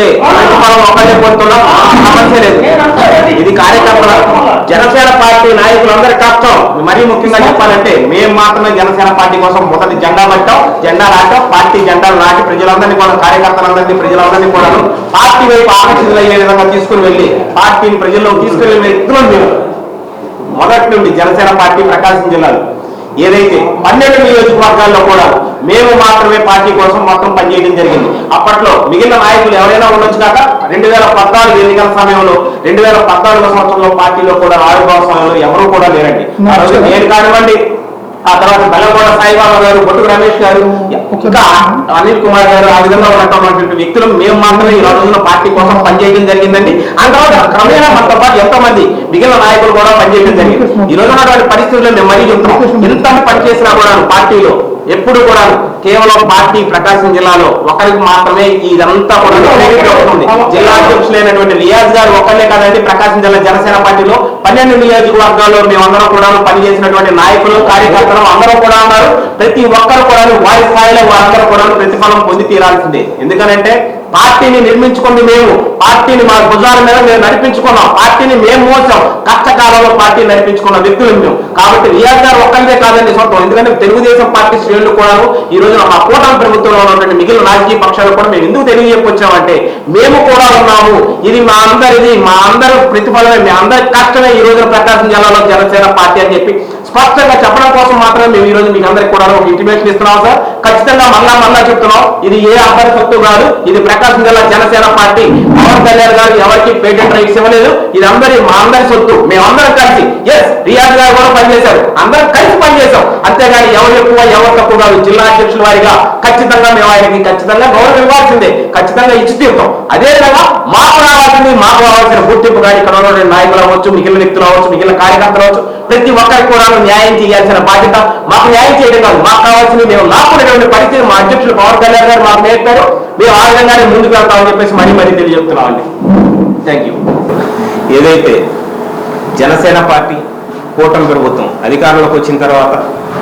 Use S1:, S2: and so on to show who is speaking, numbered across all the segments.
S1: అంటే ప్రతిఫలం ఒకటే పొందుతున్నాం సమస్య లేదు. ఇది కార్యకర్తల జనసేన పార్టీ నాయకులందరి కష్టం. మరీ ముఖ్యంగా చెప్పాలంటే మేము మాత్రమే జనసేన పార్టీ కోసం మొదటి జెండా పట్టాం జెండా నాటాం పార్టీ జెండాలు నాటి ప్రజలందరినీ కూడా కార్యకర్తలందరినీ ప్రజలందరినీ కూడా పార్టీ వైపు ఆకర్షితులయ్యే విధంగా తీసుకుని వెళ్ళి పార్టీని ప్రజల్లో తీసుకుని వ్యక్తులు మేము మొదటి నుండి జనసేన పార్టీ ప్రకాశం జిల్లాలో. ఏదైతే పన్నెండు నియోజకవర్గాల్లో కూడా మేము మాత్రమే పార్టీ కోసం మొత్తం పనిచేయడం జరిగింది. అప్పట్లో మిగిలిన నాయకులు ఎవరైనా ఉండొచ్చు కాక రెండు వేల పద్నాలుగు ఎన్నికల సమయంలో రెండు వేల పద్నాలుగు సంవత్సరంలో పార్టీలో కూడా ఆవిర్భావ సమయంలో ఎవరు కూడా లేరండి. నేను కానివ్వండి ఆ తర్వాత బెల్లంగొండ సాయిబాబా గారు బొట్టుకు రమేష్ గారు ఇంకా అనిల్ కుమార్ గారు ఆ విధంగా ఉన్నటువంటి వ్యక్తులు. మేము మాత్రమే ఈ రోజున పార్టీ కోసం పనిచేయడం జరిగిందండి. ఆ తర్వాత క్రమేణా మనతో పాటు ఎంతో మంది మిగిలిన నాయకులు కూడా పనిచేయడం జరిగింది. ఈ రోజు ఉన్నటువంటి పరిస్థితుల్లో మేము మరీ చెప్తున్నాం. ఎంత పనిచేసినా కూడా పార్టీలో ఎప్పుడు కూడా కేవలం పార్టీ ప్రకాశం జిల్లాలో ఒకరికి మాత్రమే ఇదంతా కూడా అవుతుంది జిల్లా అధ్యక్షులైనటువంటి రియాజ్ గారు ఒకళ్ళే కాదండి ప్రకాశం జిల్లా జనసేన పార్టీలో పన్నెండు నియోజకవర్గాల్లో మేమందరం కూడా పనిచేసినటువంటి నాయకులు కార్యకర్తలు అందరూ కూడా ఉన్నారు. ప్రతి ఒక్కరు కూడా వారి స్థాయిలో వారందరూ కూడా ప్రతిఫలం పొంది తీరాల్సిందే. ఎందుకనంటే పార్టీని నిర్మించుకుంది మేము. పార్టీని మా భుజాల మీద మేము నడిపించుకున్నాం. పార్టీని మేము మోసాం. కష్టకాలంలో పార్టీ నడిపించుకున్న. వ్యక్తులు మేము కాబట్టి రియాజ్ గారు ఒక్కరిదే కాదండి సొంతం. ఎందుకంటే తెలుగుదేశం పార్టీ శ్రేణులు కూడా ఈ రోజు మా కూటమి ప్రభుత్వంలో ఉన్నటువంటి మిగిలిన రాజకీయ పక్షాలు కూడా మేము ఎందుకు తెలియజెప్పొచ్చామంటే మేము కూడా ఉన్నాము. ఇది మా అందరిది. మా అందరి ప్రతిఫలమే. మీ అందరి కష్టమే ఈ రోజున ప్రకాశం జిల్లాలో జనసేన పార్టీ అని చెప్పి స్పష్టంగా చెప్పడం కోసం మాత్రమే మేము ఈ రోజు మీకు అందరికి కూడా ఒక ఇంటిమేషన్ ఇస్తున్నాం సార్. ఖచ్చితంగా మళ్ళా మళ్ళా చెప్తున్నాం. ఇది ఏ అభ్యర్థి సొత్తు కాదు. ఇది ప్రకాశం జిల్లా జనసేన పార్టీ. పవన్ కళ్యాణ్ గారు ఎవరికి పేటెంట్ రైట్స్ ఇవ్వలేదు. ఇది అందరి మా అందరి సొత్తు. మేమందరం కలిసి ఎస్ రియాజ్ గారు కూడా పనిచేశారు. అందరం కలిసి పనిచేశాం. అంతేగాని ఎవరు ఎక్కువ ఎవరు తక్కువ కాదు. జిల్లా అధ్యక్షుల వారిగా ఖచ్చితంగా మేము ఆయనకి ఖచ్చితంగా గౌరవం ఇవ్వాల్సిందే. ఖచ్చితంగా ఇచ్చి తీరుతాం. అదేవిధంగా మాకు రావాల్సింది మాకు రావాల్సిన గుర్తింపు కానీ ఇక్కడ నాయకులు అవ్వచ్చు మిగిలిన వ్యక్తులు అవ్వచ్చు మిగిలిన కార్యకర్తలు అవ్వచ్చు. ప్రతి ఒక్కరికి కూడా న్యాయం చేయాల్సిన బాధ్యత మాకు న్యాయం చేయడం కాదు మాకు కావాల్సింది మేము నాకున్నటువంటి పరిస్థితి మా అధ్యక్షులు పవన్ కళ్యాణ్ గారు మాకు నేర్పారు. మేము ఆ విధంగానే ముందుకు వెళ్తామని చెప్పేసి మరీ మరీ తెలియజెప్తున్నామండి. థ్యాంక్ యూ ఏదైతే జనసేన పార్టీ కూటమి ప్రభుత్వం అధికారంలోకి వచ్చిన తర్వాత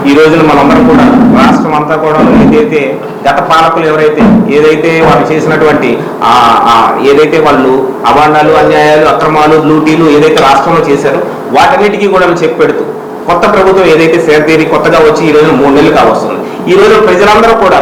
S1: ఈ రోజున మనందరం కూడా రాష్ట్రం అంతా కూడా ఏదైతే గత పాలకులు ఎవరైతే ఏదైతే వాళ్ళు చేసినటువంటి ఆ ఆ ఏదైతే వాళ్ళు అవాండాలు అన్యాయాలు అక్రమాలు లూటీలు ఏదైతే రాష్ట్రంలో చేశారో వాటన్నిటికీ కూడా చెప్పెడుతూ కొత్త ప్రభుత్వం ఏదైతే సేరతీరి కొత్తగా వచ్చి ఈ రోజు మూడు నెలలు కావస్తుంది. ఈ రోజు ప్రజలందరూ కూడా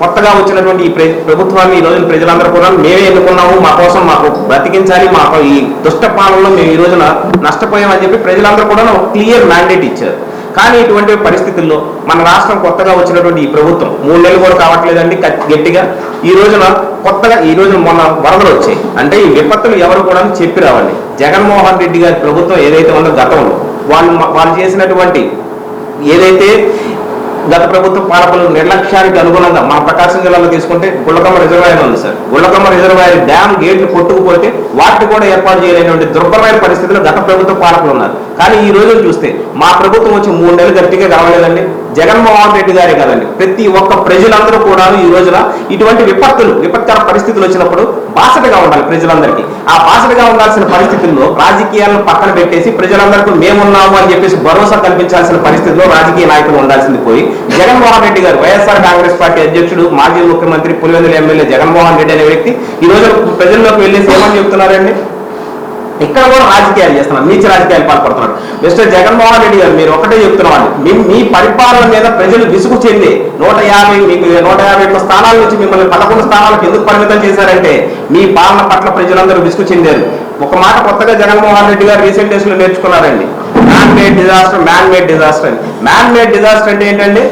S1: కొత్తగా వచ్చినటువంటి ఈ ప్రభుత్వాన్ని ఈ రోజున ప్రజలందరూ కూడా మేమే ఎన్నుకున్నాము మా కోసం మాకు బ్రతికించాలి మాకు ఈ దుష్ట పాలనలో మేము ఈ రోజున నష్టపోయామని చెప్పి ప్రజలందరూ కూడా ఒక క్లియర్ మ్యాండేట్ ఇచ్చారు. కానీ ఇటువంటి పరిస్థితుల్లో మన రాష్ట్రం కొత్తగా వచ్చినటువంటి ఈ ప్రభుత్వం మూడు నెలలు కూడా కావట్లేదండి గట్టిగా. ఈ రోజున కొత్తగా ఈ రోజు మొన్న వరదలు వచ్చాయి. అంటే ఈ విపత్తులు ఎవరు కూడా చెప్పి రావండి. జగన్మోహన్ రెడ్డి గారి ప్రభుత్వం ఏదైతే ఉందో గతంలో వాళ్ళు వాళ్ళు చేసినటువంటి ఏదైతే గత ప్రభుత్వ పాలకులు నిర్లక్ష్యానికి అనుగుణంగా మన ప్రకాశం జిల్లాలో తీసుకుంటే గుళ్ళకమ్మ రిజర్వాయర్ ఉంది సార్. గుళ్ళకమ్మ రిజర్వాయర్ డ్యామ్ గేట్లు కొట్టుకుపోతే వాటిని కూడా ఏర్పాటు చేయలేనటువంటి దుర్భరమైన పరిస్థితుల్లో గత ప్రభుత్వ పాలకులు ఉన్నారు. కానీ ఈ రోజు చూస్తే మా ప్రభుత్వం వచ్చి మూడు నెలలు గట్టిగా కావలేదండి జగన్మోహన్ రెడ్డి గారే కదండి. ప్రతి ఒక్క ప్రజలందరూ కూడా ఈ రోజున ఇటువంటి విపత్తులు విపత్కర పరిస్థితులు వచ్చినప్పుడు బాసటగా ఉండాలి ప్రజలందరికీ. ఆ బాసటగా ఉండాల్సిన పరిస్థితుల్లో రాజకీయాలను పక్కన పెట్టేసి ప్రజలందరికీ మేమున్నాము అని చెప్పేసి భరోసా కల్పించాల్సిన పరిస్థితిలో రాజకీయ నాయకులు ఉండాల్సింది పోయి జగన్మోహన్ రెడ్డి గారు వైఎస్ఆర్ కాంగ్రెస్ పార్టీ అధ్యక్షుడు మాజీ ముఖ్యమంత్రి పులివెందుల ఎమ్మెల్యే జగన్మోహన్ రెడ్డి అనే వ్యక్తి ఈ రోజు ప్రజల్లోకి వెళ్ళేసి ఏమని చెప్తున్నారండి? ఇక్కడ కూడా రాజకీయాలు చేస్తున్నారు. నీచ రాజకీయాలు పాల్పడుతున్నారు. మిస్టర్ జగన్మోహన్ రెడ్డి గారు మీరు ఒకటే చెప్తున్నామండి మీ మీ పరిపాలన మీద ప్రజలు విసుగు చెంది నూట యాభై మీకు నూట యాభై ఒక్క స్థానాల నుంచి మిమ్మల్ని పదకొండు స్థానాలకు ఎందుకు పరిమితం చేశారంటే మీ పాలన పట్ల ప్రజలందరూ విసుగు చెందారు. ఒక మాట కొత్తగా జగన్మోహన్ రెడ్డి గారు రీసెంట్ డేస్లో నేర్చుకున్నారండి. Man made disaster man made disaster అని. మ్యాన్ మేడ్ డిజాస్టర్ అంటే ఏంటండి?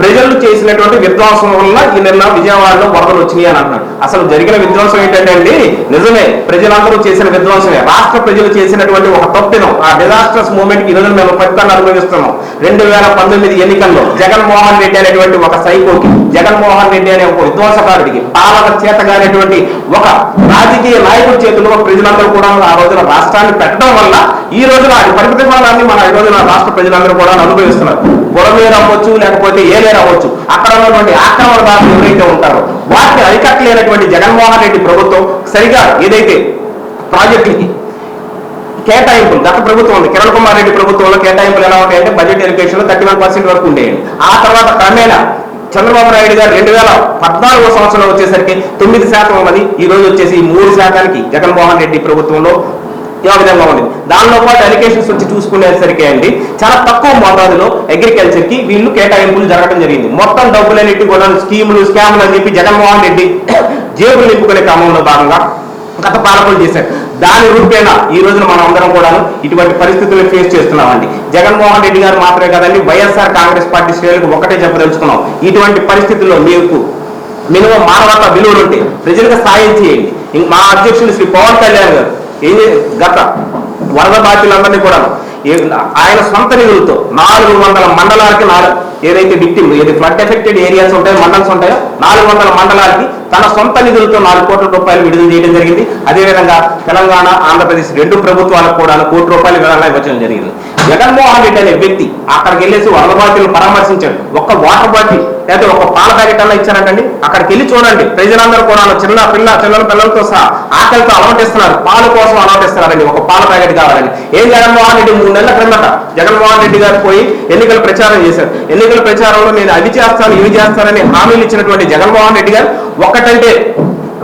S1: ప్రజలు చేసినటువంటి విధ్వంసం వల్ల ఈ నిన్న విజయవాడలో వరదలు వచ్చినాయి అని అన్నాడు అసలు జరిగిన విధ్వంసం ఏంటంటే అండి నిజమే ప్రజలందరూ చేసిన విధ్వంసమే. రాష్ట్ర ప్రజలు చేసినటువంటి ఒక తప్పిదం ఆ డిజాస్టర్స్ మూమెంట్ ఈ రోజు మేము ఫలితాన్ని అనుభవిస్తున్నాం. రెండు వేల పంతొమ్మిది ఎన్నికల్లో జగన్మోహన్ రెడ్డి అనేటువంటి ఒక సైకోకి జగన్మోహన్ రెడ్డి అనే ఒక విధ్వంసకారుడికి పాలన చేతగానేటువంటి ఒక రాజకీయ నాయకుడి చేతుల్లో ప్రజలందరూ కూడా ఆ రోజున రాష్ట్రాన్ని పెట్టడం వల్ల ఈ రోజున అది ఫలాన్ని మన ఈ రోజున రాష్ట్ర ప్రజలందరూ కూడా అనుభవిస్తున్నారు. బుడమేరు అవ్వచ్చు లేకపోతే ఏలేరు అవ్వచ్చు. అక్కడ ఉన్నటువంటి ఆక్రమణ బాధలు ఎవరైతే ఉంటారో వాటిని అరికట్టలేనటువంటి జగన్మోహన్ రెడ్డి ప్రభుత్వం సరిగా ఏదైతే ప్రాజెక్టులకి కేటాయింపులు గత ప్రభుత్వం ఉంది కిరణ్ కుమార్ రెడ్డి ప్రభుత్వంలో కేటాయింపులు ఎలా ఉంటాయంటే బడ్జెట్ ఎలికేషన్లో థర్టీ వన్ పర్సెంట్ వరకు ఉండేవి. ఆ తర్వాత క్రమేణా చంద్రబాబు నాయుడు గారు రెండు వేల పద్నాలుగో సంవత్సరంలో వచ్చేసరికి తొమ్మిది శాతం ఉన్నది ఈ రోజు వచ్చేసి మూడు శాతానికి జగన్మోహన్ రెడ్డి ప్రభుత్వంలో ఏ విధంగా ఉంది. దానిలో పాటు అలికేషన్స్ వచ్చి చూసుకునేసరికి అండి చాలా తక్కువ మోతాదులో అగ్రికల్చర్కి వీళ్ళు కేటాయింపులు జరగడం జరిగింది. మొత్తం డబ్బులన్నిటి కూడా స్కీములు స్కాములు అని చెప్పి జగన్మోహన్ రెడ్డి జేబులు నింపుకునే క్రమంలో భాగంగా గత పాలకులు చేశారు. దాని రూపేణా ఈ రోజున మనం అందరం కూడా ఇటువంటి పరిస్థితులను ఫేస్ చేస్తున్నామండి. జగన్మోహన్ రెడ్డి గారు మాత్రమే కాదండి వైఎస్ఆర్ కాంగ్రెస్ పార్టీ శ్రేణులకు ఒకటే చెప్పదలుచుకున్నాం ఇటువంటి పరిస్థితుల్లో మీకు మినిమం మానవత విలువలు ఉంటే ప్రజలకు సాయం చేయండి. మా అధ్యక్షులు శ్రీ పవన్ కళ్యాణ్ గారు ఏం గత వరద బాధ్యులందరినీ కూడా ఆయన సొంత నిధులతో నాలుగు వందల మండలాలకి నాలుగు ఏదైతే విక్టిమ్ ఏది ఫ్లడ్ ఎఫెక్టెడ్ ఏరియాస్ ఉంటాయో మండల్స్ ఉంటాయో నాలుగు వందల మండలాలకి తన సొంత నిధులతో నాలుగు కోట్ల రూపాయలు విడుదల చేయడం జరిగింది. అదేవిధంగా తెలంగాణ ఆంధ్రప్రదేశ్ రెండు ప్రభుత్వాలకు కూడా కోటి రూపాయలు విడుదల ఇవ్వడం జరిగింది. జగన్మోహన్ రెడ్డి అనే వ్యక్తి అక్కడికి వెళ్ళేసి వరద బాధితులను పరామర్శించాడు. ఒక్క వాటర్ బాటిల్ లేదా ఒక పాల ప్యాకెట్ అన్న ఇచ్చారంటండి. అక్కడికి వెళ్ళి చూడండి. ప్రజలందరూ కూడా చిన్న పిల్ల చిన్న పిల్లలతో సహా ఆకలితో అలవటిస్తున్నారు పాలు కోసం అలవటిస్తున్నారండి ఒక పాల ప్యాకెట్ కావాలని ఏం జగన్మోహన్ రెడ్డి మూడు నెలల క్రిందట జగన్మోహన్ రెడ్డి గారు పోయి ఎన్నికల ప్రచారం చేశారు. ఎన్నికల ప్రచారంలో నేను అవి చేస్తాను ఇవి చేస్తానని హామీలు ఇచ్చినటువంటి జగన్మోహన్ రెడ్డి గారు ఒక్కటంటే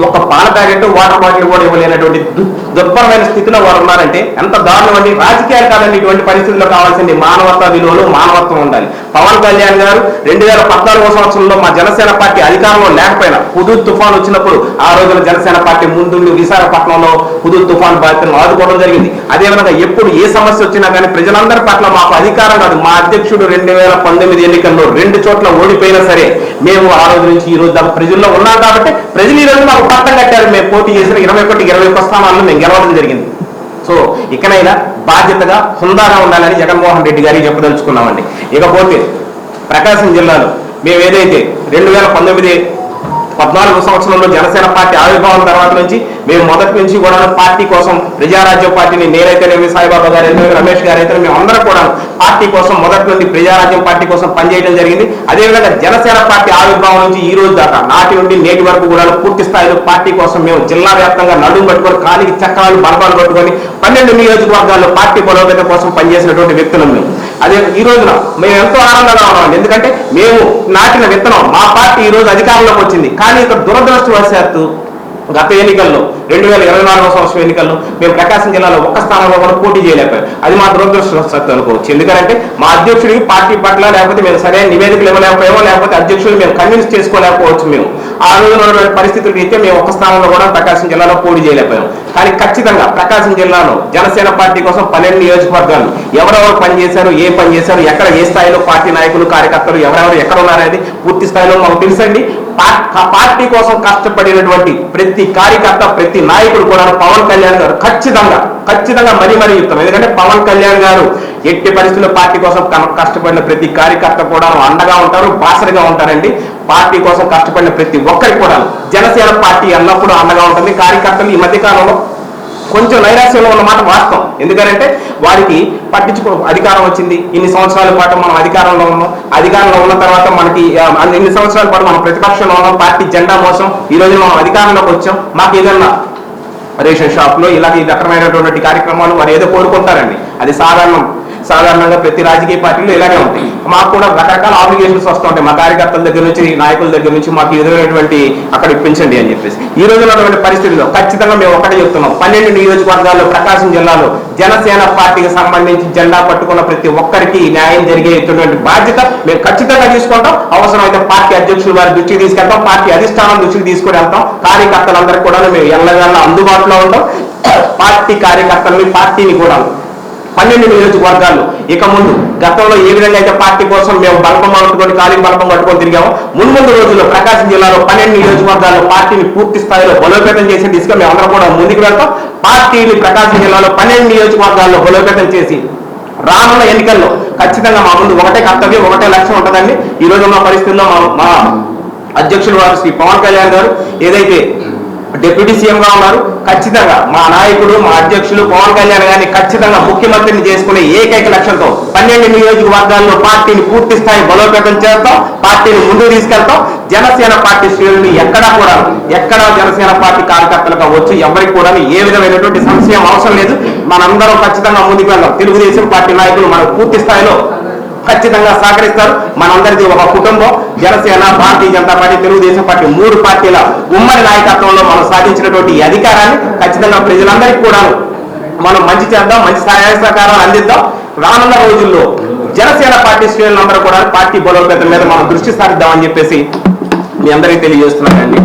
S1: ఒక పాల ప్యాకెట్ వాటర్ బాటిల్ కూడా ఇవ్వలేనటువంటి దు- దుర్భరమైన స్థితిలో వారు ఉన్నారంటే ఎంత దారుణం అండి. రాజకీయాలు కాదండి ఇటువంటి పరిస్థితుల్లో కావాల్సింది మానవతా విలువలు మానవత్వం ఉండాలి. పవన్ కళ్యాణ్ గారు రెండు వేల పద్నాలుగో సంవత్సరంలో మా జనసేన పార్టీ అధికారంలో లేకపోయినా హుదూద్ తుఫాన్ వచ్చినప్పుడు ఆ రోజున జనసేన పార్టీ ముందుండి విశాఖపట్నంలో హుదూద్ తుఫాన్ బాధితులను ఆదుకోవడం జరిగింది. అదేవిధంగా ఎప్పుడు ఏ సమస్య వచ్చినా కానీ ప్రజలందరి పట్ల మాకు అధికారం కాదు. మా అధ్యక్షుడు రెండు వేల పంతొమ్మిది ఎన్నికల్లో రెండు చోట్ల ఓడిపోయినా సరే మేము ఆ రోజు నుంచి ఈ రోజు దాకా ప్రజల్లో ఉన్నాం కాబట్టి ప్రజలు ఈ రోజు మాకు పట్టం కట్టారు. మేము పోటీ చేసిన ఇరవై ఒకటి ఇరవై ఒక్క స్థానాల్లో మేము గెలవడం జరిగింది. సో ఇకనైనా బాధ్యతగా హుందాగా ఉండాలని జగన్మోహన్ రెడ్డి గారికి చెప్పదలుచుకున్నామండి. ఇకపోతే ప్రకాశం జిల్లాలో మేము ఏదైతే రెండు వేల పంతొమ్మిది పద్నాలుగు సంవత్సరంలో జనసేన పార్టీ ఆవిర్భావం తర్వాత నుంచి మేము మొదటి నుంచి కూడా పార్టీ కోసం ప్రజారాజ్య పార్టీని నేనైతేనేమి సాయిబాబా గారు అయితే రమేష్ గారు అయితే మేము అందరం కూడా పార్టీ కోసం మొదటి నుండి ప్రజారాజ్యం పార్టీ కోసం పనిచేయడం జరిగింది. అదేవిధంగా జనసేన పార్టీ ఆవిర్భావం నుంచి ఈ రోజు దాకా నాటి నుండి నేటి వరకు కూడా పూర్తి స్థాయిలో పార్టీ కోసం మేము జిల్లా వ్యాప్తంగా నడుము పట్టుకొని కాలికి చక్రాలు బలపాలు పట్టుకొని పన్నెండు నియోజకవర్గాల్లో పార్టీ బలోపేతం కోసం పనిచేసినటువంటి వ్యక్తులను మేము. అదే ఈ రోజున మేము ఎంతో ఆనందంగా ఉన్నాం ఎందుకంటే మేము నాటిన విత్తనం మా పార్టీ ఈ రోజు అధికారంలోకి వచ్చింది. కానీ ఇక్కడ దురదృష్టవశాత్తు గత ఎన్నికల్లో రెండు వేల ఇరవై నాలుగో సంవత్సరం ఎన్నికల్లో మేము ప్రకాశం జిల్లాలో ఒక్క స్థానంలో కూడా పోటీ చేయలేకపోయాం. అది మా దురదృష్టవశాత్తు అనుకోవచ్చు. ఎందుకంటే మా అధ్యక్షుడికి పార్టీ పట్ల లేకపోతే మేము సరైన నివేదికలు ఇవ్వలేకపోయామో లేకపోతే అధ్యక్షుడు మేము కన్విన్స్ చేసుకోలేకపోవచ్చు మేము. ఆ రోజున ఉన్నటువంటి పరిస్థితులు అయితే మేము ఒక్క స్థానంలో కూడా ప్రకాశం జిల్లాలో పోటీ చేయలేకపోయాం. కానీ ఖచ్చితంగా ప్రకాశం జిల్లాలో జనసేన పార్టీ కోసం పన్నెండు నియోజకవర్గాలు ఎవరెవరు పనిచేశారు ఏ పని చేశారు ఎక్కడ ఏ స్థాయిలో పార్టీ నాయకులు కార్యకర్తలు ఎవరెవరు ఎక్కడ ఉన్నారనేది పూర్తి స్థాయిలో మాకు తెలుసండి. పార్టీ కోసం కష్టపడినటువంటి ప్రతి కార్యకర్త ప్రతి నాయకుడు కూడా పవన్ కళ్యాణ్ గారు ఖచ్చితంగా ఖచ్చితంగా మరీ మరీ చెప్తాం ఎందుకంటే పవన్ కళ్యాణ్ గారు ఎట్టి పరిస్థితుల్లో పార్టీ కోసం కష్టపడిన ప్రతి కార్యకర్త కూడా అండగా ఉంటారు బాసరిగా ఉంటారండి. పార్టీ కోసం కష్టపడిన ప్రతి ఒక్కరికి కూడా జనసేన పార్టీ ఎల్లప్పుడూ అండగా ఉంటుంది. కార్యకర్తలు ఈ మధ్య కాలంలో కొంచెం నైరాశ్యంలో ఉన్నమాట వాస్తవం. ఎందుకంటే వారికి పట్టించుకో అధికారం వచ్చింది. ఇన్ని సంవత్సరాల పాటు మనం అధికారంలో ఉన్నాం. అధికారంలో ఉన్న తర్వాత మనకి ఇన్ని సంవత్సరాల పాటు మనం ప్రతిపక్షంలో ఉన్నాం. పార్టీ జెండా మోసం. ఈ రోజు మనం అధికారంలోకి వచ్చాం. మాకు ఏదన్నా రేషన్ షాప్లో ఇలాంటి రకమైనటువంటి కార్యక్రమాలు వారు ఏదో కోరుకుంటారండి. అది సాధారణం. సాధారణంగా ప్రతి రాజకీయ పార్టీలు ఇలాగే ఉంటాయి. మాకు కూడా రకరకాల ఆబ్లిగేషన్స్ వస్తుంటాయి మా కార్యకర్తల దగ్గర నుంచి నాయకుల దగ్గర నుంచి మాకు ఎదురైనటువంటి అక్కడ ఇప్పించండి అని చెప్పేసి. ఈ రోజు ఉన్నటువంటి పరిస్థితుల్లో ఖచ్చితంగా మేము ఒకటే చెప్తున్నాం. పన్నెండు నియోజకవర్గాల్లో ప్రకాశం జిల్లాలో జనసేన పార్టీకి సంబంధించి జెండా పట్టుకున్న ప్రతి ఒక్కరికి న్యాయం జరిగేటువంటి బాధ్యత మేము ఖచ్చితంగా తీసుకుంటాం. అవసరమైతే పార్టీ అధ్యక్షులు వారి దృష్టికి తీసుకెళ్తాం. పార్టీ అధిష్టానం దృష్టికి తీసుకుని వెళ్తాం. కార్యకర్తలందరూ కూడా మేము ఎల్లవేళ్ళ అందుబాటులో ఉంటాం. పార్టీ కార్యకర్తలని పార్టీని కూడా పన్నెండు నియోజకవర్గాలు. ఇక ముందు గతంలో ఏ విధంగా అయితే పార్టీ కోసం మేము బలపం అనుకుని ఖాళీ బలపం పట్టుకొని తిరిగామో మున్ముందు రోజుల్లో ప్రకాశం జిల్లాలో పన్నెండు నియోజకవర్గాల్లో పార్టీని పూర్తి స్థాయిలో బలోపేతం చేసే దిశగా మేము అందరం కూడా ముందుకు వెళ్తాం. పార్టీని ప్రకాశం జిల్లాలో పన్నెండు నియోజకవర్గాల్లో బలోపేతం చేసి రానున్న ఎన్నికల్లో ఖచ్చితంగా మా ముందు ఒకటే కర్తవ్యం ఒకటే లక్ష్యం ఉంటుందండి. ఈ రోజు ఉన్న పరిస్థితుల్లో మా మా అధ్యక్షులు వారు శ్రీ పవన్ కళ్యాణ్ గారు ఏదైతే డిప్యూటీ సీఎంగా ఉన్నారు. ఖచ్చితంగా మా నాయకుడు మా అధ్యక్షులు పవన్ కళ్యాణ్ గారిని ఖచ్చితంగా ముఖ్యమంత్రిని చేసుకునే ఏకైక లక్ష్యంతో పన్నెండు నియోజకవర్గాల్లో పార్టీని పూర్తి స్థాయి బలోపేతం చేస్తాం పార్టీని ముందుకు తీసుకెళ్తాం. జనసేన పార్టీ శ్రేణులు ఎక్కడా కూడా ఎక్కడా జనసేన పార్టీ కార్యకర్తలుగా వచ్చి ఎవరికి కూడా ఏ విధమైనటువంటి సంశయం అవసరం లేదు. మనందరం ఖచ్చితంగా ముందుకు వెళ్దాం. తెలుగుదేశం పార్టీ నాయకులు మనకు పూర్తి స్థాయిలో ఖచ్చితంగా సహకరిస్తారు. మనందరిది ఒక కుటుంబం. జనసేన భారతీయ జనతా పార్టీ తెలుగుదేశం పార్టీ మూడు పార్టీల ఉమ్మడి నాయకత్వంలో మనం సాధించినటువంటి అధికారాన్ని ఖచ్చితంగా ప్రజలందరికీ కూడా మనం మంచి చేద్దాం మంచి సహాయ సహకారాలు అందిద్దాం. రానున్న రోజుల్లో జనసేన పార్టీ శ్రేణులందరూ కూడా పార్టీ బలోపేతం మీద మనం దృష్టి సారిద్దామని చెప్పేసి మీ అందరికీ తెలియజేస్తున్నానండి.